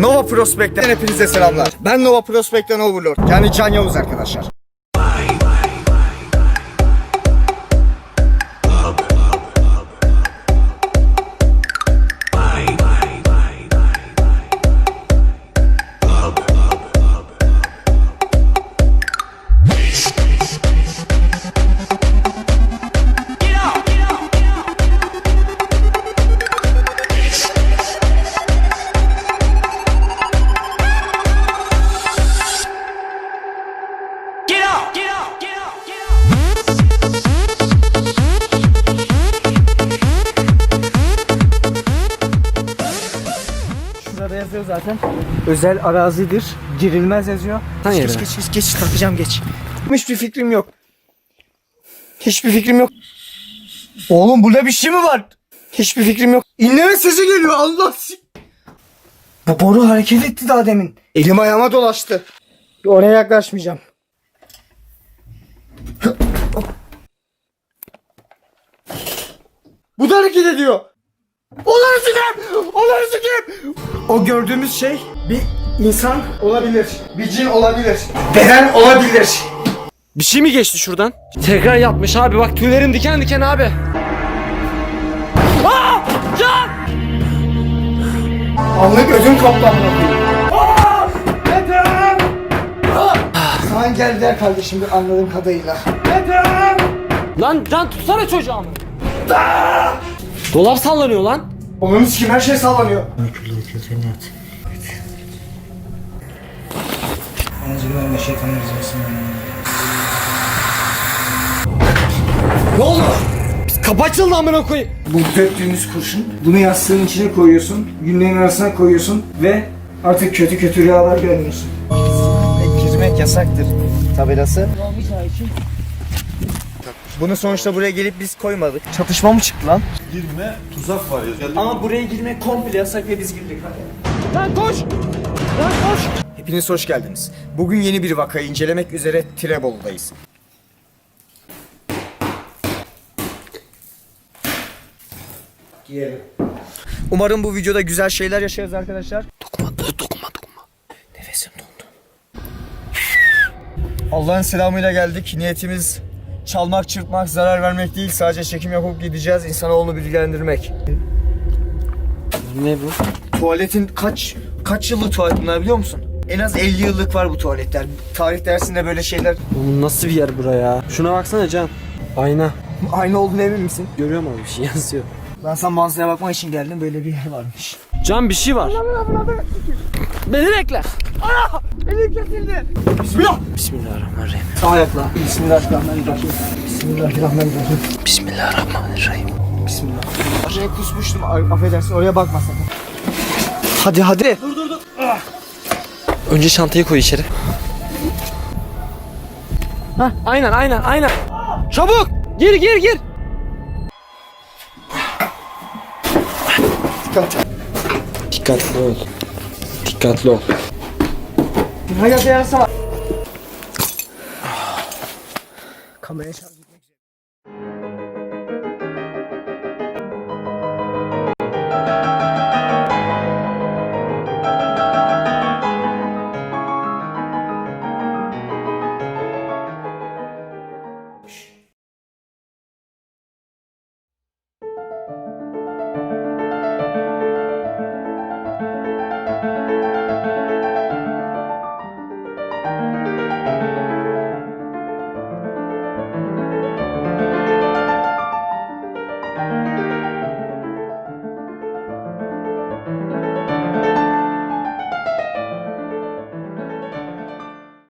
Nova Prospect'ten hepinize selamlar. Ben Nova Prospect'ten Overlord. Yani Can Yavuz arkadaşlar. Yazıyor zaten. Özel arazidir. Girilmez yazıyor. Geç, yerine. geç, geç, geç, takacağım geç. Hiçbir fikrim yok. Hiçbir fikrim yok. Oğlum burada bir şey mi var? Hiçbir fikrim yok. İnleme sesi geliyor Allah Bu boru hareket etti daha demin. Elim ayağıma dolaştı. Oraya yaklaşmayacağım. Bu da hareket ediyor. Onları sikeyim! O gördüğümüz şey bir insan olabilir. Bir cin olabilir. Beden olabilir. Bir şey mi geçti şuradan? Tekrar yapmış abi bak tüylerim diken diken abi. Aa! Can! Anlık ödüm kaplandı. Sana geldiler kardeşim bir anladığım kadarıyla. Lan can tutsana çocuğumu. Dolap sallanıyor lan. Onun sikim her şey sallanıyor. Ne oldu? Kapı açıldı amına koyayım. Bu döktüğümüz kurşun. Bunu yastığın içine koyuyorsun. Günlerin arasına koyuyorsun. Ve artık kötü kötü rüyalar görmüyorsun. Girmek yasaktır tabelası. Bunu sonuçta buraya gelip biz koymadık. Çatışma mı çıktı lan? Girme tuzak var ya. Ama buraya girmek komple yasak ve biz girdik. Lan koş. Lan koş. Hepiniz hoş geldiniz. Bugün yeni bir vakayı incelemek üzere Tirebolu'dayız. Giyelim. Umarım bu videoda güzel şeyler yaşarız arkadaşlar. Dokunma dokunma dokunma. Nefesim dondu. Allah'ın selamıyla geldik. Niyetimiz çalmak, çırpmak, zarar vermek değil. Sadece çekim yapıp gideceğiz. İnsanoğlunu bilgilendirmek. Ne bu? Tuvaletin kaç kaç yıllık tuvalet bunlar biliyor musun? En az 50 yıllık var bu tuvaletler. Tarih dersinde böyle şeyler Oğlum nasıl bir yer buraya? Şuna baksana Can. Ayna. aynı olduğuna emin misin? Görüyor musun bir şey yazıyor. Ben sen manzaraya bakmak için geldim böyle bir yer varmış. Can bir şey var. Beni bekle. Elim kesildi. Bismillah. Bismillahirrahmanirrahim. Sağ ayakla. Bismillahirrahmanirrahim. Bismillahirrahmanirrahim. Bismillahirrahmanirrahim. Bismillah. Oraya kusmuştum. Affedersin oraya bakma sakın. Hadi hadi. Önce çantayı koy içeri. Hah, aynen aynen aynen. Çabuk! Gir gir gir. Dikkat. Dikkatli ol. Dikkatli ol. Hayat yarısı var. Kameraya çarptı.